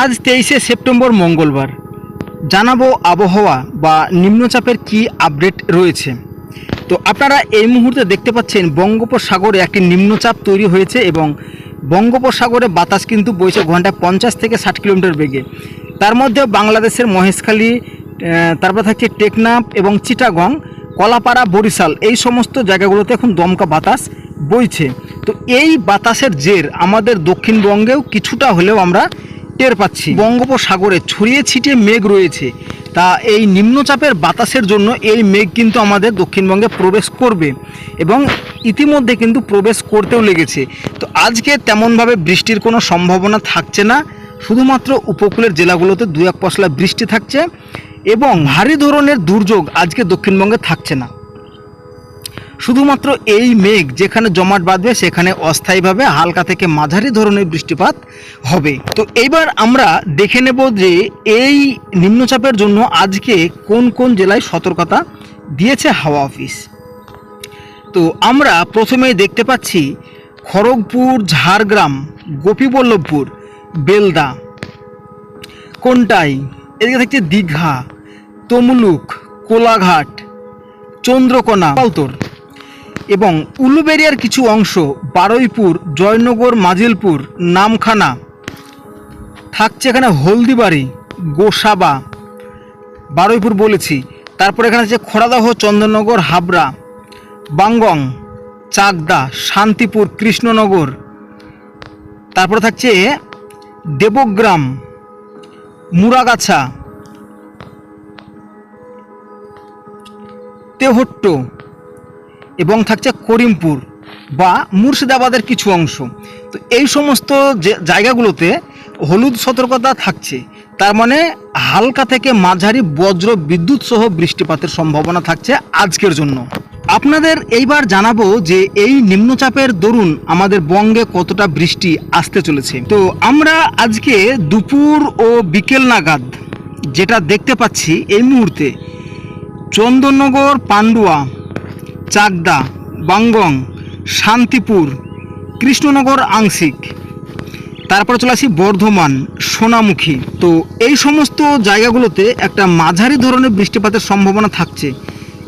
আজ তেইশে সেপ্টেম্বর মঙ্গলবার। জানাব আবহাওয়া বা নিম্নচাপের কি আপডেট রয়েছে। তো আপনারা এই মুহূর্তে দেখতে পাচ্ছেন বঙ্গোপসাগরে একটি নিম্নচাপ তৈরি হয়েছে এবং বঙ্গোপসাগরে বাতাস কিন্তু বইছে ঘন্টায় পঞ্চাশ থেকে ষাট কিলোমিটার বেগে। তার মধ্যে বাংলাদেশের মহেশখালী তারপর থাকছে টেকনাফ এবং চিটাগং, কলাপাড়া, বরিশাল এই সমস্ত জায়গাগুলোতে এখন দমকা বাতাস বইছে। তো এই বাতাসের জের আমাদের দক্ষিণবঙ্গেও কিছুটা হলেও আমরা টের পাচ্ছি। বঙ্গোপসাগরে ছড়িয়ে ছিটিয়ে মেঘ রয়েছে। তা এই নিম্নচাপের বাতাসের জন্য এই মেঘ কিন্তু আমাদের দক্ষিণবঙ্গে প্রবেশ করবে এবং ইতিমধ্যে কিন্তু প্রবেশ করতেও লেগেছে। তো আজকে তেমনভাবে বৃষ্টির কোনো সম্ভাবনা থাকছে না। শুধুমাত্র উপকূলের জেলাগুলোতে দু এক পশলা বৃষ্টি থাকছে এবং ভারী ধরনের দুর্যোগ আজকে দক্ষিণবঙ্গে থাকছে না। শুধুমাত্র এই মেঘ যেখানে জমাট বাঁধবে, সেখানে অস্থায়ীভাবে হালকা থেকে মাঝারি ধরনের বৃষ্টিপাত হবে। তো এইবার আমরা দেখে নেব যে এই নিম্নচাপের জন্য আজকে কোন কোন জেলায় সতর্কতা দিয়েছে হাওয়া অফিস। তো আমরা প্রথমেই দেখতে পাচ্ছি খড়গপুর, ঝাড়গ্রাম, গোপীবল্লভপুর, বেলদা, কোনটাই? এদিকে থাকছে দীঘা, তমলুক, কোলাঘাট, চন্দ্রকোনা, পালতর। এবং উলুবেরিয়ার কিছু অংশ বারুইপুর, জয়নগর, মাজিলপুর, নামখানা, থাকছে এখানে হলদিবাড়ি, গোসাবা, বারুইপুর বলেছি। তারপর এখানে আছে খড়াদহ, চন্দননগর, হাবড়া বাঙ্গং চাকদা, শান্তিপুর, কৃষ্ণনগর। তারপরে থাকছে দেবগ্রাম, মুরাগাছা, তেহট্ট এবং থাকছে করিমপুর বা মুর্শিদাবাদের কিছু অংশ। তো এই সমস্ত যে জায়গাগুলোতে হলুদ সতর্কতা থাকছে, তার মানে হালকা থেকে মাঝারি বজ্র বিদ্যুৎ সহ বৃষ্টিপাতের সম্ভাবনা থাকছে আজকের জন্য। আপনাদের এইবার জানাব যে এই নিম্নচাপের দরুন আমাদের বঙ্গে কতটা বৃষ্টি আসতে চলেছে। তো আমরা আজকে দুপুর ও বিকেল নাগাদ যেটা দেখতে পাচ্ছি এই মুহূর্তে চন্দননগর, পান্ডুয়া চাকদা বাঙ্গং শান্তিপুর, কৃষ্ণনগর, আংশিক। তারপরে চলে আসি বর্ধমান, সোনামুখী। তো এই সমস্ত জায়গাগুলোতে একটা মাঝারি ধরনের বৃষ্টিপাতের সম্ভাবনা থাকছে।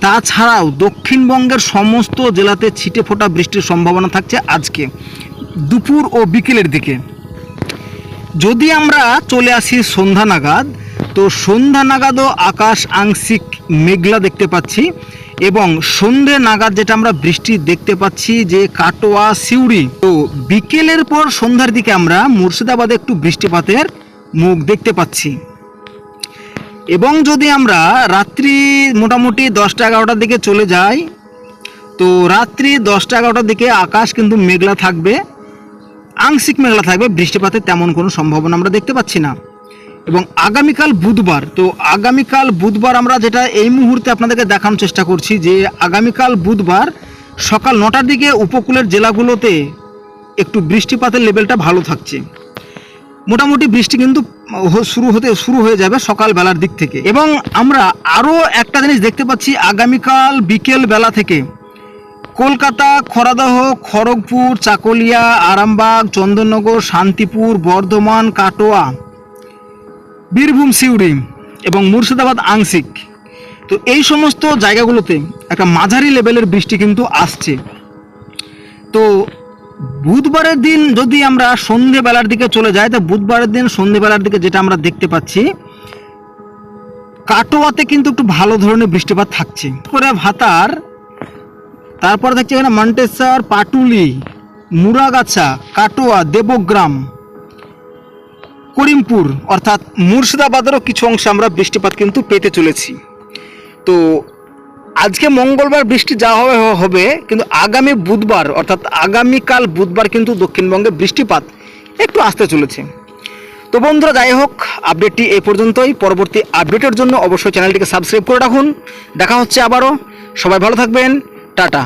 তাছাড়াও দক্ষিণবঙ্গের সমস্ত জেলাতে ছিটে ফোটা বৃষ্টির সম্ভাবনা থাকছে আজকে, দুপুর ও বিকেলের দিকে। যদি আমরা চলে আসি সন্ধ্যা নাগাদ তো সন্ধ্যা নাগাদও আকাশ আংশিক মেঘলা দেখতে পাচ্ছি এবং সন্ধে নাগাদ যেটা আমরা বৃষ্টি দেখতে পাচ্ছি যে কাটোয়া সিউড়ি। তো বিকেলের পর সন্ধ্যার দিকে আমরা মুর্শিদাবাদে একটু বৃষ্টিপাতের মুখ দেখতে পাচ্ছি। এবং যদি আমরা রাত্রি মোটামুটি দশটা এগারোটার দিকে চলে যাই, তো রাত্রি দশটা এগারোটার দিকে আকাশ কিন্তু মেঘলা থাকবে। আংশিক মেঘলা থাকবে, বৃষ্টিপাতের তেমন কোনো সম্ভাবনা আমরা দেখতে পাচ্ছি না। এবং আগামীকাল বুধবার, তো আগামীকাল বুধবার আমরা যেটা এই মুহূর্তে আপনাদেরকে দেখানোর চেষ্টা করছি যে আগামীকাল বুধবার সকাল নটার দিকে উপকূলের জেলাগুলোতে একটু বৃষ্টিপাতের লেভেলটা ভালো থাকছে। মোটামুটি বৃষ্টি কিন্তু শুরু হতে, শুরু হয়ে যাবে সকাল বেলার দিক থেকে। এবং আমরা আরও একটা জিনিস দেখতে পাচ্ছি, আগামীকাল বিকেল বেলা থেকে কলকাতা, খরাদহ, খড়গপুর, চাকলিয়া, আরামবাগ, চন্দননগর, শান্তিপুর, বর্ধমান, কাটোয়া বীরভূম সিউড়ি এবং মুর্শিদাবাদ, আংশিক। তো এই সমস্ত জায়গাগুলোতে একটা মাঝারি লেভেলের বৃষ্টি কিন্তু আসছে। তো বুধবারের দিন যদি আমরা সন্ধেবেলার দিকে চলে যাই, তো বুধবারের দিন সন্ধেবেলার দিকে যেটা আমরা দেখতে পাচ্ছি, কাটোয়াতে কিন্তু একটু ভালো ধরনের বৃষ্টিপাত থাকছে। করে ভাতার, তারপর দেখছি এখানে মন্টেশ্বর, পাটুলি, মুরাগাছা, কাটোয়া, দেবগ্রাম করিমপুর, অর্থাৎ মুর্শিদাবাদেরও কিছু অংশে আমরা বৃষ্টিপাত কিন্তু পেতে চলেছি। তো আজকে মঙ্গলবার বৃষ্টি যা হবে হবে, কিন্তু আগামী বুধবার, অর্থাৎ আগামীকাল বুধবার কিন্তু দক্ষিণবঙ্গে বৃষ্টিপাত একটু আসতে চলেছে। তো বন্ধুরা, যাই হোক, আপডেটটি এই পর্যন্তই। পরবর্তী আপডেটের জন্য অবশ্যই চ্যানেলটিকে সাবস্ক্রাইব করে রাখুন। দেখা হচ্ছে আবারও। সবাই ভালো থাকবেন। টাটা।